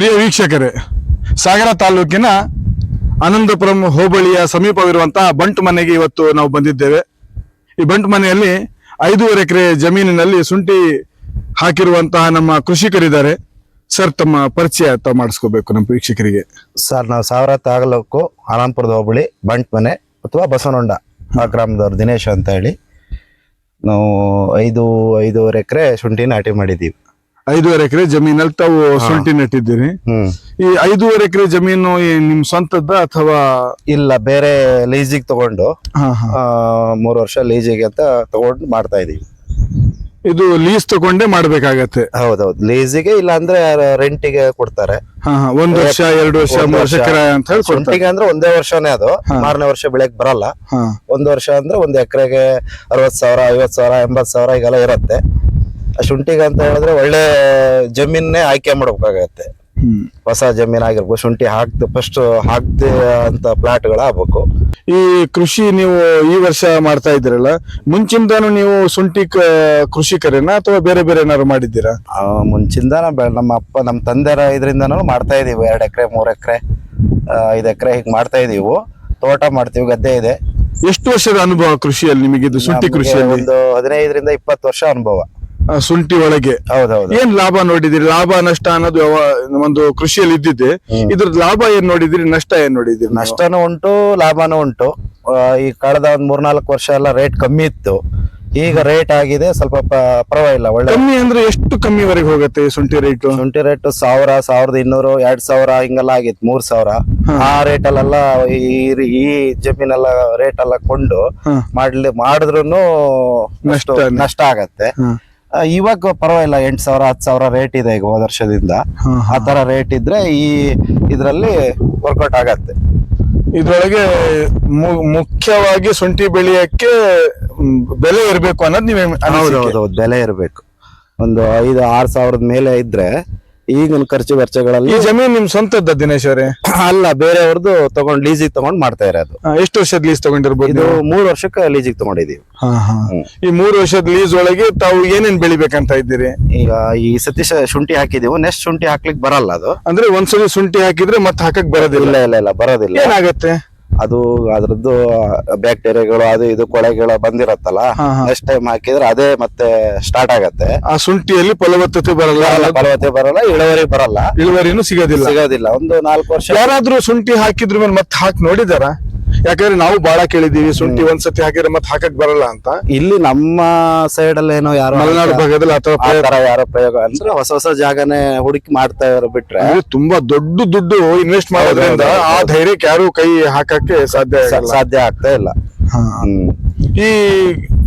ಪ್ರಿಯ ವೀಕ್ಷಕರೇ, ಸಾಗರ ತಾಲೂಕಿನ ಆನಂದಪುರಂ ಹೋಬಳಿಯ ಸಮೀಪವಿರುವಂತಹ ಬಂಟು ಮನೆಗೆ ಇವತ್ತು ನಾವು ಬಂದಿದ್ದೇವೆ. ಈ ಬಂಟು ಮನೆಯಲ್ಲಿ ಐದೂವರೆ ಎಕರೆ ಜಮೀನಿನಲ್ಲಿ ಶುಂಠಿ ಹಾಕಿರುವಂತಹ ನಮ್ಮ ಕೃಷಿಕರಿದ್ದಾರೆ. ಸರ್, ತಮ್ಮ ಪರಿಚಯ ಮಾಡಿಸ್ಕೋಬೇಕು ನಮ್ಮ ವೀಕ್ಷಕರಿಗೆ. ಸರ್, ನಾವು ಸಾವಿರ ತಾಲೂಕು ಆನಂದಪುರದ ಹೋಬಳಿ ಬಂಟ್ ಮನೆ ಅಥವಾ ಬಸವನೊಂಡ ಆ ಗ್ರಾಮದವ್ರು ದಿನೇಶ್ ಅಂತ ಹೇಳಿ. ನಾವು ಐದು, ಐದೂವರೆ ಎಕರೆ ಶುಂಠಿ ನಾಟಿ ಮಾಡಿದ್ದೀವಿ. ಐದೂವರೆ ಎಕರೆ ಜಮೀನಲ್ಲಿ ತಾವು ಶುಂಠಿ ನೆಟ್ಟಿದ್ದೀರಿ. ಈ ಐದೂವರೆ ಎಕರೆ ಜಮೀನು ಈ ನಿಮ್ ಸ್ವಂತದ್ದ ಅಥವಾ? ಇಲ್ಲ ಬೇರೆ ಲೀಸಿಗೆ ತಗೊಂಡು ಹಾ ಮೂರು ವರ್ಷ ಲೀಸಿಗೆ ಅಂತ ತಗೊಂಡು ಮಾಡ್ತಾ ಇದೀವಿ ಇದು ಲೀಸ್ ತಗೊಂಡೇ ಮಾಡ್ಬೇಕಾಗತ್ತೆ. ಹೌದೌದು ಲೀಸಿಗೆ ಇಲ್ಲ ಅಂದ್ರೆ ರೆಂಟಿಗೆ ಕೊಡ್ತಾರೆ. ಹಾ ಹಾ ಒಂದ್ ವರ್ಷ ಎರಡು ವರ್ಷ ಒಂದ್ ಮೂರು ವರ್ಷ ವರ್ಷ. ಕಿರಾಯ ಅಂತ ಹೇಳಿ ಕೊಡ್ತಾರೆ. ಶುಂಠಿಗೆ ಅಂದ್ರೆ ಒಂದೇ ವರ್ಷನೇ ಅದು ಮಾರನೇ ವರ್ಷ ಬೆಳೆಗ್ ಬರಲ್ಲ. ಒಂದ್ ಒಂದು ವರ್ಷ ಅಂದ್ರೆ ಒಂದ್ ಎಕರೆಗೆ ಅರವತ್ ಸಾವಿರ ಐವತ್ ಸಾವಿರ ಎಂಬತ್ ಸಾವಿರ ಈಗೆಲ್ಲ ಇರುತ್ತೆ. ಶುಂಠಿಗೆ ಅಂತ ಹೇಳಿದ್ರೆ ಒಳ್ಳೆ ಜಮೀನೇ ಆಯ್ಕೆ ಮಾಡ್ಬೇಕಾಗತ್ತೆ. ಹೊಸ ಜಮೀನ್ ಆಗಿರ್ಬೇಕು ಶುಂಠಿ ಹಾಕ್ದು ಫಸ್ಟ್ ಹಾಕ್ದೆ ಅಂತ ಪ್ಲಾಟ್ಗಳು ಆಗ್ಬೇಕು. ಈ ಕೃಷಿ ನೀವು ಈ ವರ್ಷ ಮಾಡ್ತಾ ಇದ್ದೀರಲ್ಲ ಮುಂಚಿಂದಾನು ನೀವು ಶುಂಠಿ ಕೃಷಿಕರೇನಾ ಅಥವಾ ಬೇರೆ ಬೇರೆ ಏನಾದ್ರು ಮಾಡಿದ್ದೀರಾ? ಆ, ಮುಂಚಿಂದ ನಮ್ಮ ಅಪ್ಪ ನಮ್ಮ ತಂದೆರ ಇದರಿಂದನೂ ಮಾಡ್ತಾ ಇದೀವಿ ಎರಡು ಎಕರೆ ಮೂರ್ ಎಕರೆ ಐದು ಎಕರೆ ಹೀಗೆ ಮಾಡ್ತಾ ಇದೀವಿ. ತೋಟ ಮಾಡ್ತೀವಿ ಗದ್ದೆ ಇದೆ. ಎಷ್ಟು ವರ್ಷದ ಅನುಭವ ಕೃಷಿಯಲ್ಲಿ ನಿಮಗೆ ಇದು ಶುಂಠಿ ಕೃಷಿಯಲ್ಲಿ? ಒಂದು ಹದಿನೈದರಿಂದ ಇಪ್ಪತ್ತು ವರ್ಷ ಅನುಭವ. ಆ, ಶುಂಠಿ ಒಳಗೆ. ಹೌದೌದು. ಏನ್ ಲಾಭ ನೋಡಿದಿರಿ? ಲಾಭ ನಷ್ಟ ಅನ್ನೋದು ಯಾವ- ಒಂದು ಕೃಷಿಯಲ್ಲಿ ಇದ್ದಿದೆ ಇದ್ರ ಲಾಭ ಏನ್ ನೋಡಿದಿರಿ? ನಷ್ಟ ಏನ್ ನೋಡಿದಿರಿ? ನಷ್ಟನೂ ಉಂಟು ಲಾಭನೂ ಉಂಟು. ಆ, ಈ ಕಳೆದ ಒಂದ್ ಮೂರ್ನಾಲ್ಕು ವರ್ಷ ಎಲ್ಲ ರೇಟ್ ಕಮ್ಮಿ ಇತ್ತು. ಈಗ ರೇಟ್ ಆಗಿದೆ ಸ್ವಲ್ಪ ಪ- ಪರವಾಗಿಲ್ಲ ಒಳ್ಳೆ ಕಮ್ಮಿ ಅಂದ್ರೆ ಎಷ್ಟು ಕಮ್ಮಿವರೆಗೆ ಹೋಗುತ್ತೆ ಈ ಶುಂಠಿ ರೇಟ್ ಶುಂಠಿ ರೇಟ್ ಸಾವಿರ ಸಾವಿರದ ಇನ್ನೂರು ಎರಡ್ ಸಾವಿರ ಹಿಂಗೆಲ್ಲ ಆಗಿತ್ತು ಮೂರ್ ಸಾವಿರ. ಆ ರೇಟ್ ಅಲ್ಲೆಲ್ಲ ಈ ಈ ಜಮೀನೆಲ್ಲ ರೇಟ್ ಎಲ್ಲ ಕೊಂಡು. ಮಾಡ್ಲಿ ಮಾಡಿದ್ರು. ನಷ್ಟ ಆಗತ್ತೆ. ಇವಾಗ ಪರವಾಗಿಲ್ಲ ಎಂಟ್ ಸಾವಿರ ಹತ್ತು ಸಾವಿರ ರೇಟ್ ಇದೆ ಈಗ ಹೋದ ವರ್ಷದಿಂದ. ಆ ತರ ರೇಟ್ ಇದ್ರೆ ಈ ಇದ್ರಲ್ಲಿ ವರ್ಕೌಟ್ ಆಗತ್ತೆ. ಇದ್ರೊಳಗೆ ಮು- ಮುಖ್ಯವಾಗಿ ಶುಂಠಿ ಬೆಳೆಯಕ್ಕೆ ಬೆಲೆ ಇರಬೇಕು ಅನ್ನೋದು ನೀವೇ ಹೌದು ಹೌದೌದು ಬೆಲೆ ಇರಬೇಕು. ಒಂದು ಐದು ಆರ್ ಸಾವಿರದ ಮೇಲೆ ಇದ್ರೆ ಈಗಿನ ಖರ್ಚು ವೆಚ್ಚಗಳಲ್ಲಿ ಈ ಜಮೀನ್ ನಿಮ್ ಸ್ವಂತದ್ದ ದಿನೇಶ್ ಅವರೇ? ಅಲ್ಲ ಬೇರೆಯವ್ರದ್ದು ತಗೊಂಡ್ ಲೀಸಿಗೆ ತಗೊಂಡ್ ಮಾಡ್ತಾ ಇರೋದು. ಆ, ಎಷ್ಟು ವರ್ಷದ ಲೀಸ್ ತಗೊಂಡಿರ್ಬೋದು ಇದು ನೀವು? ಮೂರ್ ವರ್ಷಕ್ಕೆ ಲೀಸಿಗೆ ತಗೊಂಡಿದೀವಿ. ಹಾ, ಹಾ. ಈ ಮೂರ್ ವರ್ಷದ ಲೀಸ್ ಒಳಗೆ ತಾವು ಏನೇನ್ ಬೆಳಿಬೇಕಂತ ಇದ್ದೀರಿ? ಈಗ ಈ ಸತಿ ಶುಂಠಿ ಹಾಕಿದೀವಿ. ನೆಕ್ಸ್ಟ್ ಶುಂಠಿ ಹಾಕ್ಲಿಕ್ಕೆ ಬರಲ್ಲ ಅದು. ಅಂದ್ರೆ ಒಂದ್ಸಲಿ ಶುಂಠಿ ಹಾಕಿದ್ರೆ ಮತ್ತೆ ಹಾಕಕ್ ಬರೋದಿಲ್ಲ? ಇಲ್ಲ ಇಲ್ಲ ಇಲ್ಲ ಬರೋದಿಲ್ಲ. ಏನಾಗತ್ತೆ? ಅದು ಅದ್ರದ್ದು ಬ್ಯಾಕ್ಟೀರಿಯಾಗಳು ಅದು ಇದು ಕೊಳೆಗಳು ಬಂದಿರತ್ತಲ್ಲ. ನೆಕ್ಸ್ಟ್ ಟೈಮ್ ಹಾಕಿದ್ರೆ ಅದೇ ಮತ್ತೆ ಸ್ಟಾರ್ಟ್ ಆಗತ್ತೆ. ಆ ಶುಂಠಿಯಲ್ಲಿ ಫಲವತ್ತತೆ ಬರಲ್ಲ ಫಲವತ್ತತೆ ಬರಲ್ಲ ಇಳುವರಿ ಬರಲ್ಲ. ಇಳುವರಿನೂ ಸಿಗೋದಿಲ್ಲ. ಸಿಗೋದಿಲ್ಲ. ಒಂದು ನಾಲ್ಕು ವರ್ಷ ಯಾರಾದ್ರೂ ಶುಂಠಿ ಹಾಕಿದ್ರ ಮೇಲೆ ಮತ್ತೆ ಹಾಕಿ ನೋಡಿದಾರ? ಯಾಕಂದ್ರೆ ನಾವು ಬಹಳ ಕೇಳಿದೀವಿ ಶುಂಠಿ ಒಂದ್ಸತಿ ಹಾಕಿದ್ರೆ ಮತ್ತೆ ಹಾಕಕ್ ಬರಲ್ಲ ಅಂತ. ಇಲ್ಲಿ ನಮ್ಮ ಸೈಡ್ ಅಲ್ಲಿ ಏನೋ ಯಾರು ಮಲೆನಾಡು ಭಾಗದಲ್ಲಿ ಅಥವಾ ಯಾರ ಯಾರೋ ಪ್ರಯೋಗ. ಅಂದ್ರೆ ಹೊಸ ಹೊಸ ಜಾಗನೇ ಹುಡುಕಿ ಮಾಡ್ತಾ ಇರೋ ಬಿಟ್ರೆ ತುಂಬಾ ದೊಡ್ಡ ದುಡ್ಡು ಇನ್ವೆಸ್ಟ್ ಮಾಡೋದ್ರಿಂದ ಆ ಧೈರ್ಯಕ್ಕೆ ಯಾರು ಕೈ ಹಾಕಕ್ಕೆ ಸಾಧ್ಯ ಸಾಧ್ಯ ಆಗ್ತಾ ಇಲ್ಲ. ಹ್ಮ್ ಈ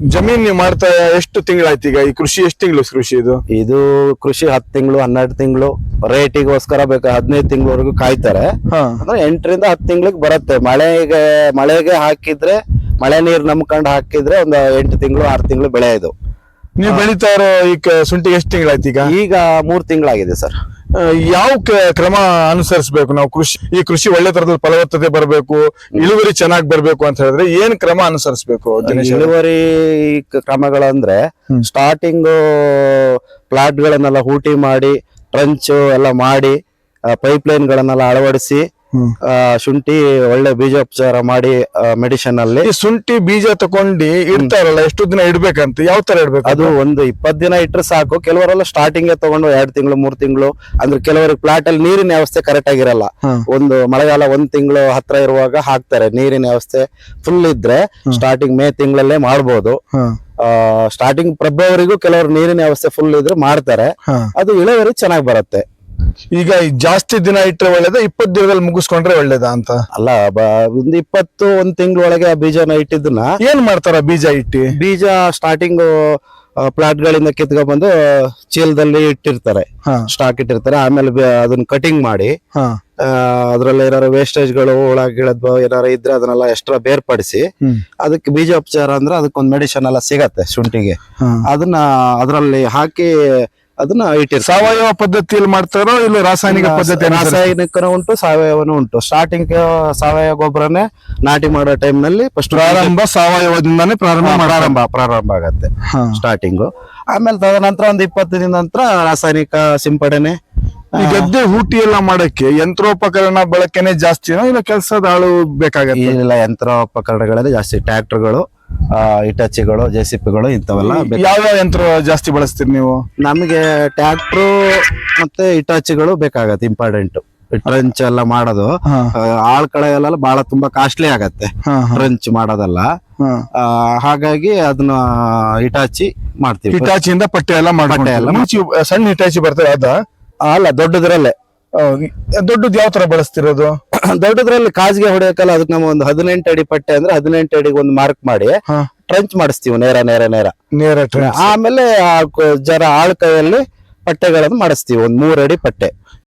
ಜಮೀನ್ ನೀವು ಮಾಡ್ತಾ ಎಷ್ಟು ತಿಂಗಳಾಯ್ತು ಈಗ? ಈ ಕೃಷಿ ಎಷ್ಟು ತಿಂಗಳು ಕೃಷಿ ಇದು? ಇದು ಕೃಷಿ ಹತ್ತು ತಿಂಗಳು ಹನ್ನೆರಡು ತಿಂಗಳು. ರೇಟಿಗೋಸ್ಕರ ಬೇಕು ಹದಿನೈದು ತಿಂಗಳವರೆಗೂ ಕಾಯ್ತಾರೆ. ಹಾ. ಅಂದ್ರೆ ಎಂಟರಿಂದ ಹತ್ತು ತಿಂಗಳಿಗೆ ಬರುತ್ತೆ. ಮಳೆಗೆ ಮಳೆಗೆ ಹಾಕಿದ್ರೆ ಮಳೆ ನೀರ್ ನಂಬ್ಕೊಂಡು ಹಾಕಿದ್ರೆ ಒಂದು ಎಂಟು ತಿಂಗಳು ಆರು ತಿಂಗಳು ಬೆಳೆ ಇದು. ನೀವು ಬೆಳಿತಾ ಇರೋ ಈ ಕ- ಶುಂಠಿಗೆ ಎಷ್ಟು ತಿಂಗಳಾಯ್ತು ಈಗ? ಈಗ ಮೂರ್ ತಿಂಗಳಾಗಿದೆ ಸರ್. ಯಾವ ಕ್ರಮ ಅನುಸರಿಸಬೇಕು ನಾವು ಕೃಷಿ ಈ ಕೃಷಿ ಒಳ್ಳೆ ತರದ ಫಲವತ್ತತೆ ಬರಬೇಕು ಇಳುವರಿ ಚೆನ್ನಾಗಿ ಬರಬೇಕು ಅಂತ ಹೇಳಿದ್ರೆ ಏನ್ ಕ್ರಮ ಅನುಸರಿಸಬೇಕು? ಇಳುವರಿ ಕ್ರಮಗಳಂದ್ರೆ ಸ್ಟಾರ್ಟಿಂಗ್ ಪ್ಲಾಟ್ಗಳನ್ನೆಲ್ಲ ಹೂಟಿ ಮಾಡಿ ಟ್ರಂಚ್ ಎಲ್ಲ ಮಾಡಿ ಪೈಪ್ ಲೈನ್ ಗಳನ್ನೆಲ್ಲ ಅಳವಡಿಸಿ ಶುಂಠಿ ಒಳ್ಳೆ ಬೀಜೋಪಚಾರ ಮಾಡಿ ಮೆಡಿಸಿನ್ ಅಲ್ಲಿ. ಶುಂಠಿ ಬೀಜ ತಗೊಂಡು ಇಡ್ತಾರಲ್ಲ ಎಷ್ಟು ದಿನ ಇಡ್ಬೇಕಂತ? ಯಾವ ತರ ಇಡ್ಬೇಕು? ಅದು ಒಂದು ಇಪ್ಪತ್ ದಿನ ಇಟ್ರೆ ಸಾಕು. ಕೆಲವರೆಲ್ಲ ಸ್ಟಾರ್ಟಿಂಗ್ ತಗೊಂಡು ಎರಡ್ ತಿಂಗಳು ಮೂರ್ ತಿಂಗಳು. ಅಂದ್ರೆ ಕೆಲವರಿಗೆ ಪ್ಲಾಟ್ ಅಲ್ಲಿ ನೀರಿನ ವ್ಯವಸ್ಥೆ ಕರೆಕ್ಟ್ ಆಗಿರಲ್ಲ. ಒಂದು ಮಳೆಗಾಲ ಒಂದ್ ತಿಂಗಳು ಹತ್ರ ಇರುವಾಗ ಹಾಕ್ತಾರೆ ನೀರಿನ ವ್ಯವಸ್ಥೆ ಫುಲ್ ಇದ್ರೆ ಸ್ಟಾರ್ಟಿಂಗ್ ಮೇ ತಿಂಗಳಲ್ಲೇ ಮಾಡ್ಬೋದು. ಸ್ಟಾರ್ಟಿಂಗ್ ಫೆಬ್ರವರಿಗೂ ಕೆಲವರು ನೀರಿನ ವ್ಯವಸ್ಥೆ ಫುಲ್ ಇದ್ರೆ ಮಾಡ್ತಾರೆ. ಅದು ಇಳುವರಿ ಚೆನ್ನಾಗಿ ಬರುತ್ತೆ. ಈಗ ಜಾಸ್ತಿ ದಿನ ಇಟ್ಟರೆ ಒಳ್ಳೇದ? ಇಪ್ಪತ್ ದಿನದಲ್ಲಿ ಮುಗಿಸ್ಕೊಂಡ್ರೆ ಒಳ್ಳೇದ ಅಂತ? ಅಲ್ಲ ಬ- ಒಂದು ಇಪ್ಪತ್ತು ಒಂದ್ ತಿಂಗಳೊಳಗೆ ಆ ಬೀಜನ ಇಟ್ಟಿದ್ದನ್ನ ಏನ್ ಮಾಡ್ತಾರ ಬೀಜ ಇಟ್ಟಿ? ಬೀಜ ಸ್ಟಾರ್ಟಿಂಗ್ ಪ್ಲಾಟ್ ಗಳಿಂದ ಕಿತ್ಕೊಂಡ್ಬಂದು ಚೀಲದಲ್ಲಿ ಇಟ್ಟಿರ್ತಾರೆ. ಹಾ. ಸ್ಟಾಕ್ ಇಟ್ಟಿರ್ತಾರೆ. ಆಮೇಲೆ ಬೆ- ಅದನ್ನ ಕಟಿಂಗ್ ಮಾಡಿ ಹಾ. ಅದ್ರಲ್ಲಿ ಏನಾರು ವೇಸ್ಟೇಜ್ಗಳು ಗಳು ಗಿಳದ್ ಏನಾರ ಇದ್ರೆ ಅದನ್ನೆಲ್ಲ ಎಕ್ಸ್ಟ್ರಾ ಬೇರ್ಪಡಿಸಿ ಹ್ಮ್. ಅದಕ್ಕೆ ಬೀಜೋಪಚಾರ ಅಂದ್ರೆ ಅದಕ್ಕೊಂದು ಮೆಡಿಸಿನ್ ಎಲ್ಲ ಸಿಗತ್ತೆ ಶುಂಠಿಗೆ. ಹಾ. ಅದನ್ನ ಅದರಲ್ಲಿ ಹಾಕಿ ಅದನ್ನ ಇಟ್ಟಿರ್ತಾರೆ ಸಾವಯವ ಪದ್ಧತಿಯಲ್ಲಿ ಮಾಡ್ತಾರೋ ಇಲ್ಲ ರಾಸಾಯನಿಕ ಪದ್ಧತಿ ರಾಸಾಯನಿಕನೂ ಉಂಟು ಸಾವಯವನೂ ಉಂಟು. ಸ್ಟಾರ್ಟಿಂಗ್ ಸಾವಯವ ಗೊಬ್ಬರನೇ ನಾಟಿ ಮಾಡೋ ಟೈಮ್ನಲ್ಲಿ ಫಸ್ಟ್ ಪ್ರಾರಂಭ ಸಾವಯವದಿಂದಾನೇ ಪ್ರಾರಂಭ ಪ್ರಾರಂಭ ಪ್ರಾರಂಭ ಆಗತ್ತೆ ಸ್ಟಾರ್ಟಿಂಗ್ ಆಮೇಲೆ ತದನಂತರ ಒಂದು ಇಪ್ಪತ್ತು ದಿನ ನಂತರ ರಾಸಾಯನಿಕ ಸಿಂಪಡಣೆ. ಈ ಗದ್ದೆ ಹೂಟಿ ಎಲ್ಲ ಮಾಡಕ್ಕೆ ಯಂತ್ರೋಪಕರಣ ಬಳಕೆನೆ ಜಾಸ್ತಿನೋ ಇಲ್ಲ ಕೆಲಸದ ಆಳು ಬೇಕಾಗತ್ತೆ? ಇಲ್ಲ ಯಂತ್ರೋಪಕರಣಗಳೇ ಜಾಸ್ತಿ ಟ್ರ್ಯಾಕ್ಟರ್ಗಳು ಇಟಚಿಗಳು ಜೆ ಸಿ ಪಿಗಳು ಇಂಥವೆಲ್ಲ ಬೇಕು. ಯಾವ ಯಂತ್ರ ಜಾಸ್ತಿ ಬಳಸ್ತೀರಿ ನೀವು? ನಮಗೆ ಟ್ರ್ಯಾಕ್ಟ್ರು ಮತ್ತೆ ಇಟಾಚಿಗಳು ಬೇಕಾಗತ್ತೆ ಇಂಪಾರ್ಟೆಂಟ್. ಟ್ರಂಚ್ ಎಲ್ಲ ಮಾಡೋದು. ಹಾ. ಆ, ಆಳ್ ಕಡೆ ಎಲ್ಲ ಬಹಳ ತುಂಬಾ ಕಾಸ್ಟ್ಲಿ ಆಗತ್ತೆ. ಹಾ, ಹಾ, ಟ್ರಂಚ್ ಮಾಡೋದಲ್ಲ. ಹಾ. ಆ, ಹಾಗಾಗಿ ಅದನ್ನ ಇಟಾಚಿ ಮಾಡ್ತೀವಿ. ಇಟಾಚಿಯಿಂದ ಪಟ್ಟೆ ಎಲ್ಲ ಮಾಡ್ಕೊಂಡು ಸಣ್ಣ ಹಿಟಾಚಿ ಬರ್ತದೆ ಅದ? ಅಲ್ಲ ದೊಡ್ಡದ್ರಲ್ಲೇ. ದೊಡ್ಡದು ಯಾವ ತರ ಬಳಸ್ತಿರೋದು? ದೊಡ್ಡದ್ರಲ್ಲಿ ಕಾಜಿಗೆ ಹೊಡೆಯಕಲ್ಲ ಅದಕ್ಕೆ ನಾವು ಒಂದು ಹದಿನೆಂಟು ಅಡಿ ಪಟ್ಟೆ ಅಂದ್ರೆ ಹದಿನೆಂಟು ಅಡಿಗೆ ಒಂದು ಮಾರ್ಕ್ ಮಾಡಿ. ಟ್ರಂಚ್ ಮಾಡಿಸ್ತೀವಿ ನೇರ ನೇರ ನೇರ ನೇರ. ಆಮೇಲೆ ಆ ಕ- ಜರ ಆಳ್ ಕೈಯಲ್ಲಿ ಪಟ್ಟೆಗಳನ್ನು ಮಾಡಿಸ್ತೀವಿ ಒಂದ್ ಮೂರ್ ಅಡಿ ಪಟ್ಟೆ